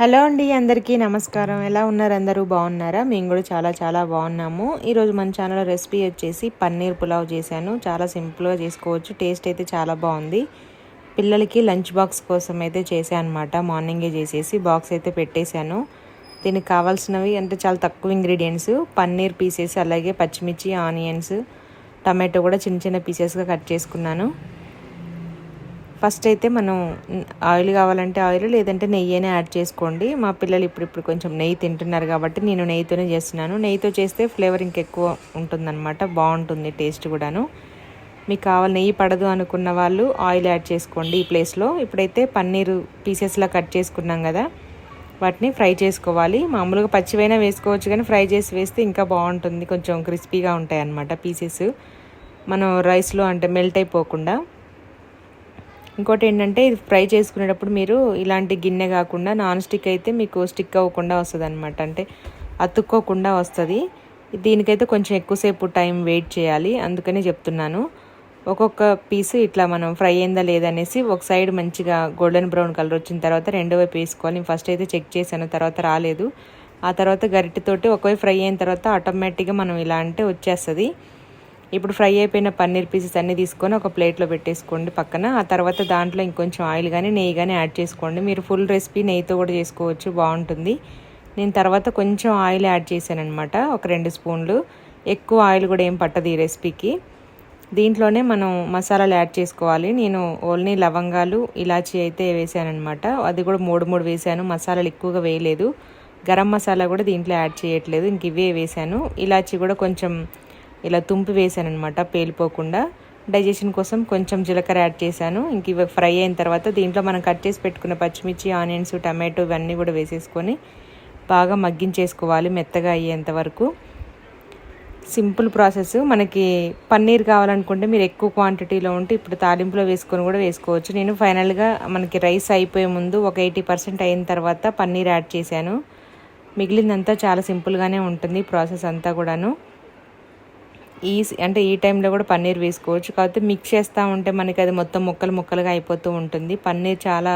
Hello అండి అందరికీ నమస్కారం. ఎలా ఉన్నారు అందరూ? బాగున్నారా? మేము కూడా చాలా చాలా బాగున్నాము. ఈరోజు మన ఛానల్ రెసిపీ వచ్చేసి పన్నీర్ పులావ్ చేశాను. చాలా సింపుల్గా చేసుకోవచ్చు. టేస్ట్ అయితే చాలా బాగుంది. పిల్లలకి లంచ్ బాక్స్ కోసం అయితే చేశాను అనమాట మార్నింగే చేసేసి బాక్స్ అయితే పెట్టేశాను. దీనికి కావాల్సినవి అంటే చాలా తక్కువ ఇంగ్రీడియంట్స్. పన్నీర్ పీసెస్ అలాగే పచ్చిమిర్చి ఆనియన్స్ టమాటో కూడా చిన్న చిన్న పీసెస్గా కట్ చేసుకున్నాను. ఫస్ట్ అయితే మనం ఆయిల్ కావాలంటే ఆయిల్ లేదంటే నెయ్యినే యాడ్ చేసుకోండి. మా పిల్లలు ఇప్పుడు ఇప్పుడు కొంచెం నెయ్యి తింటున్నారు కాబట్టి నేను నెయ్యితోనే చేస్తున్నాను. నెయ్యితో చేస్తే ఫ్లేవర్ ఇంకెక్కువ ఉంటుందన్నమాట బాగుంటుంది టేస్ట్ కూడాను. మీకు కావాలి నెయ్యి పడదు అనుకున్న వాళ్ళు ఆయిల్ యాడ్ చేసుకోండి ఈ ప్లేస్లో. ఇప్పుడైతే పన్నీర్ పీసెస్లా కట్ చేసుకున్నాం కదా వాటిని ఫ్రై చేసుకోవాలి. మామూలుగా పచ్చివైనా వేసుకోవచ్చు కానీ ఫ్రై చేసి వేస్తే ఇంకా బాగుంటుంది. కొంచెం క్రిస్పీగా ఉంటాయి అన్నమాట పీసెస్. మనం రైస్లో అంటే మెల్ట్ అయిపోకుండా ఇంకోటి ఏంటంటే ఇది ఫ్రై చేసుకునేటప్పుడు మీరు ఇలాంటి గిన్నె కాకుండా నాన్ స్టిక్ అయితే మీకు స్టిక్ అవ్వకుండా వస్తుంది అనమాట అంటే అతుక్కోకుండా వస్తుంది. దీనికైతే కొంచెం ఎక్కువసేపు టైం వెయిట్ చేయాలి. అందుకనే చెప్తున్నాను. ఒక్కొక్క పీస్ ఇట్లా మనం ఫ్రై అయిందా లేదనేసి ఒక సైడ్ మంచిగా గోల్డెన్ బ్రౌన్ కలర్ వచ్చిన తర్వాత రెండో వైపు వేసుకోవాలి. ఫస్ట్ అయితే చెక్ చేశాను తర్వాత రాలేదు. ఆ తర్వాత గరిటెతోటి ఒకవైపు ఫ్రై అయిన తర్వాత ఆటోమేటిక్గా మనం ఇలా అంటే వచ్చేస్తుంది. ఇప్పుడు ఫ్రై అయిపోయిన పన్నీర్ పీసెస్ అన్నీ తీసుకొని ఒక ప్లేట్లో పెట్టేసుకోండి పక్కన. ఆ తర్వాత దాంట్లో ఇంకొంచెం ఆయిల్ కానీ నెయ్యి కానీ యాడ్ చేసుకోండి. మీరు ఫుల్ రెసిపీ నెయ్యితో కూడా చేసుకోవచ్చు బాగుంటుంది. నేను తర్వాత కొంచెం ఆయిల్ యాడ్ చేశానమాట అనమాట ఒక రెండు స్పూన్లు. ఎక్కువ ఆయిల్ కూడా ఏం పట్టదు ఈ రెసిపీకి. దీంట్లోనే మనం మసాలాలు యాడ్ చేసుకోవాలి. నేను ఓన్లీ లవంగాలు ఇలాచి అయితే వేసాను అనమాట అది కూడా మూడు మూడు వేసాను మసాలాలు ఎక్కువగా వేయలేదు. గరం మసాలా కూడా దీంట్లో యాడ్ చేయట్లేదు. ఇంక ఇవే వేసాను ఇలాచి కూడా కొంచెం ఇలా తుంపి వేసాను అనమాట పేలిపోకుండా. డైజెషన్ కోసం కొంచెం జీలకర్ర యాడ్ చేశాను. ఇంక ఇవి ఫ్రై అయిన తర్వాత దీంట్లో మనం కట్ చేసి పెట్టుకున్న పచ్చిమిర్చి ఆనియన్స్ టమాటో ఇవన్నీ కూడా వేసేసుకొని బాగా మగ్గించేసుకోవాలి మెత్తగా అయ్యేంత వరకు. Simple process. మనకి పన్నీర్ కావాలనుకుంటే మీరు ఎక్కువ క్వాంటిటీలో ఉంటే ఇప్పుడు తాలింపులో వేసుకొని కూడా వేసుకోవచ్చు. నేను ఫైనల్గా మనకి రైస్ అయిపోయే ముందు ఒక ఎయిటీ పర్సెంట్ అయిన తర్వాత పన్నీర్ యాడ్ చేశాను. మిగిలిందంతా చాలా సింపుల్గానే ఉంటుంది ప్రాసెస్ అంతా కూడాను. ఈ అంటే ఈ టైంలో కూడా పన్నీర్ వేసుకోవచ్చు. కాకపోతే మిక్స్ చేస్తూ ఉంటే మనకి అది మొత్తం ముక్కలు ముక్కలుగా అయిపోతూ ఉంటుంది. పన్నీర్ చాలా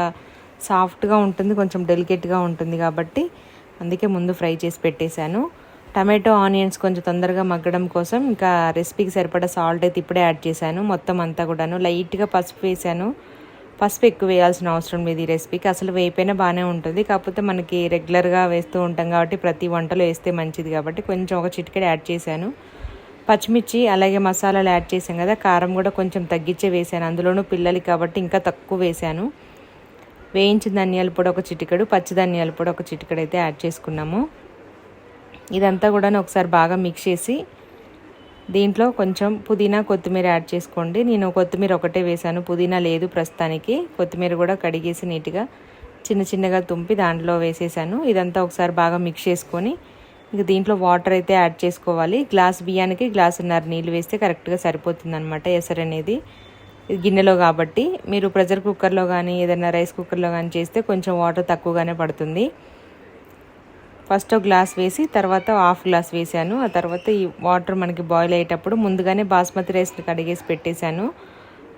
సాఫ్ట్గా ఉంటుంది కొంచెం డెలికేట్గా ఉంటుంది కాబట్టి అందుకే ముందు ఫ్రై చేసి పెట్టేశాను. టమాటో ఆనియన్స్ కొంచెం తొందరగా మగ్గడం కోసం ఇంకా రెసిపీకి సరిపడా సాల్ట్ అయితే ఇప్పుడే యాడ్ చేశాను. మొత్తం అంతా కూడాను లైట్గా పసుపు వేసాను పసుపు ఎక్కువ వేయాల్సిన అవసరం లేదు ఈ రెసిపీకి. అసలు వేపైనా బాగానే ఉంటుంది. కాకపోతే మనకి రెగ్యులర్గా వేస్తూ ఉంటాం కాబట్టి ప్రతి వంటలో వేస్తే మంచిది కాబట్టి కొంచెం ఒక చిటికెడ్ యాడ్ చేశాను. పచ్చిమిర్చి అలాగే మసాలాలు యాడ్ చేసాం కదా కారం కూడా కొంచెం తగ్గించే వేసాను అందులోనూ పిల్లలు కాబట్టి ఇంకా తక్కువ వేసాను వేయించిన ధనియాల పొడి ఒక చిటికెడు పచ్చి ధనియాల పొడి ఒక చిటికడు అయితే యాడ్ చేసుకున్నాము. ఇదంతా కూడా ఒకసారి బాగా మిక్స్ చేసి దీంట్లో కొంచెం పుదీనా కొత్తిమీర యాడ్ చేసుకోండి. నేను కొత్తిమీర ఒకటే వేసాను పుదీనా లేదు ప్రస్తుతానికి. కొత్తిమీర కూడా కడిగేసి నీట్గా చిన్న చిన్నగా తుంపి దాంట్లో వేసేసాను ఇదంతా ఒకసారి బాగా మిక్స్ చేసుకొని ఇక దీంట్లో వాటర్ అయితే యాడ్ చేసుకోవాలి. గ్లాస్ బియ్యానికి గ్లాసున్నర నీళ్ళు వేస్తే కరెక్ట్గా సరిపోతుంది అనమాట ఎసరు అనేది. గిన్నెలో కాబట్టి. మీరు ప్రెషర్ కుక్కర్లో కానీ ఏదైనా రైస్ కుక్కర్లో కానీ చేస్తే కొంచెం వాటర్ తక్కువగానే పడుతుంది. ఫస్ట్ గ్లాస్ వేసి తర్వాత హాఫ్ గ్లాస్ వేసాను ఆ తర్వాత ఈ వాటర్ మనకి బాయిల్ అయ్యేటప్పుడు ముందుగానే బాస్మతి రైస్ని కడిగేసి పెట్టేశాను.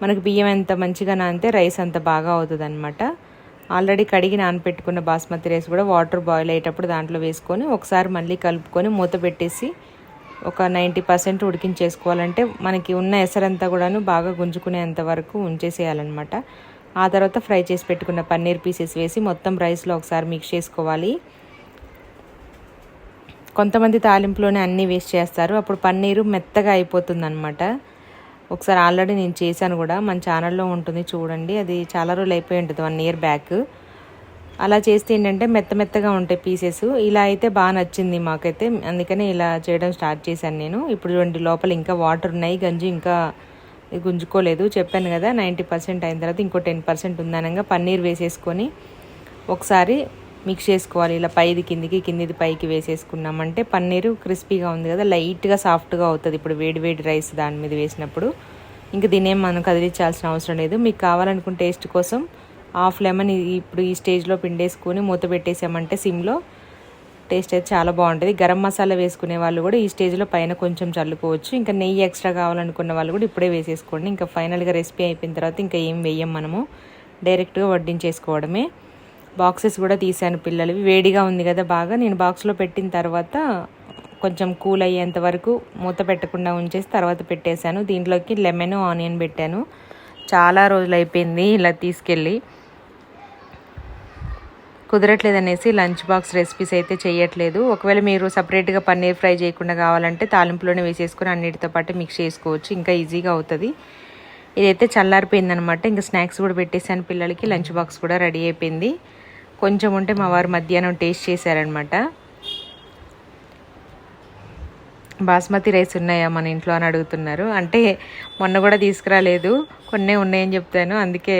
మనకి బియ్యం ఎంత మంచిగా నానితే రైస్ అంత బాగా అవుతుంది అనమాట ఆల్రెడీ కడిగి నానపెట్టుకున్న బాస్మతి రైస్ కూడా వాటర్ బాయిల్ అయ్యేటప్పుడు దాంట్లో వేసుకొని ఒకసారి మళ్ళీ కలుపుకొని మూత పెట్టేసి ఒక నైంటీ పర్సెంట్ ఉడికించేసుకోవాలంటే మనకి ఉన్న ఎసరంతా కూడాను బాగా గుంజుకునేంత వరకు ఉంచేసేయాలన్నమాట. ఆ తర్వాత ఫ్రై చేసి పెట్టుకున్న పన్నీర్ పీసెస్ వేసి మొత్తం రైస్లో ఒకసారి మిక్స్ చేసుకోవాలి. కొంతమంది తాలింపులోనే అన్నీ వేస్ట్ చేస్తారు. అప్పుడు పన్నీరు మెత్తగా అయిపోతుంది అనమాట ఒకసారి ఆల్రెడీ నేను చేశాను కూడా. మన ఛానల్లో ఉంటుంది చూడండి. అది చాలా రోజులు అయిపోయి ఉంటుంది. One year back. అలా చేస్తే ఏంటంటే మెత్త మెత్తగా ఉంటాయి పీసెస్. ఇలా అయితే బాగా నచ్చింది మాకైతే. అందుకనే ఇలా చేయడం స్టార్ట్ చేశాను నేను. ఇప్పుడు చూడండి లోపల ఇంకా వాటర్ ఉన్నాయి. గంజి ఇంకా గుంజుకోలేదు. చెప్పాను కదా నైంటీ పర్సెంట్ అయిన తర్వాత ఇంకో టెన్ పర్సెంట్ ఉందనగా పన్నీర్ వేసేసుకొని ఒకసారి మిక్స్ చేసుకోవాలి. ఇలా పైది కిందికి కిందిది పైకి వేసేసుకున్నామంటే పన్నీరు క్రిస్పీగా ఉంది కదా లైట్గా సాఫ్ట్గా అవుతుంది. ఇప్పుడు వేడి వేడి రైస్ దాని మీద వేసినప్పుడు ఇంకా దీనేం మనం కదిలించాల్సిన అవసరం లేదు. మీకు కావాలనుకున్న టేస్ట్ కోసం హాఫ్ లెమన్ ఇప్పుడు ఈ స్టేజ్లో పిండేసుకొని మూత పెట్టేసామంటే సిమ్లో టేస్ట్ అయితే చాలా బాగుంటుంది. గరం మసాలా వేసుకునే వాళ్ళు కూడా ఈ స్టేజ్లో పైన కొంచెం చల్లుకోవచ్చు. ఇంకా నెయ్యి ఎక్స్ట్రా కావాలనుకున్న వాళ్ళు కూడా ఇప్పుడే వేసేసుకోండి. ఇంకా ఫైనల్గా రెసిపీ అయిపోయిన తర్వాత ఇంకా ఏం వేయం మనము? డైరెక్ట్గా వడ్డించేసుకోవడమే. బాక్సెస్ కూడా తీసాను పిల్లలవి. వేడిగా ఉంది కదా బాగా. నేను బాక్స్లో పెట్టిన తర్వాత కొంచెం కూల్ అయ్యేంత వరకు మూత పెట్టకుండా ఉంచేసి తర్వాత పెట్టేశాను. దీంట్లోకి లెమన్ ఆనియన్ పెట్టాను. చాలా రోజులు అయిపోయింది ఇలా తీసుకెళ్ళి. కుదరట్లేదు అనేసి లంచ్ బాక్స్ రెసిపీస్ అయితే చేయట్లేదు ఒకవేళ మీరు సపరేట్గా పన్నీర్ ఫ్రై చేయకుండా కావాలంటే తాలింపులోనే వేసేసుకుని అన్నిటితో పాటు మిక్స్ చేసుకోవచ్చు. ఇంకా ఈజీగా అవుతుంది. ఇదైతే చల్లారిపోయింది అనమాట ఇంకా స్నాక్స్ కూడా పెట్టేసాను పిల్లలకి. లంచ్ బాక్స్ కూడా రెడీ అయిపోయింది. కొంచెం ఉంటే మా వారు మధ్యాహ్నం టేస్ట్ చేశారనమాట బాస్మతి రైస్ ఉన్నాయా మన ఇంట్లో అని అడుగుతున్నారు. అంటే మొన్న కూడా తీసుకురాలేదు కొన్నే ఉన్నాయని చెప్తాను అందుకే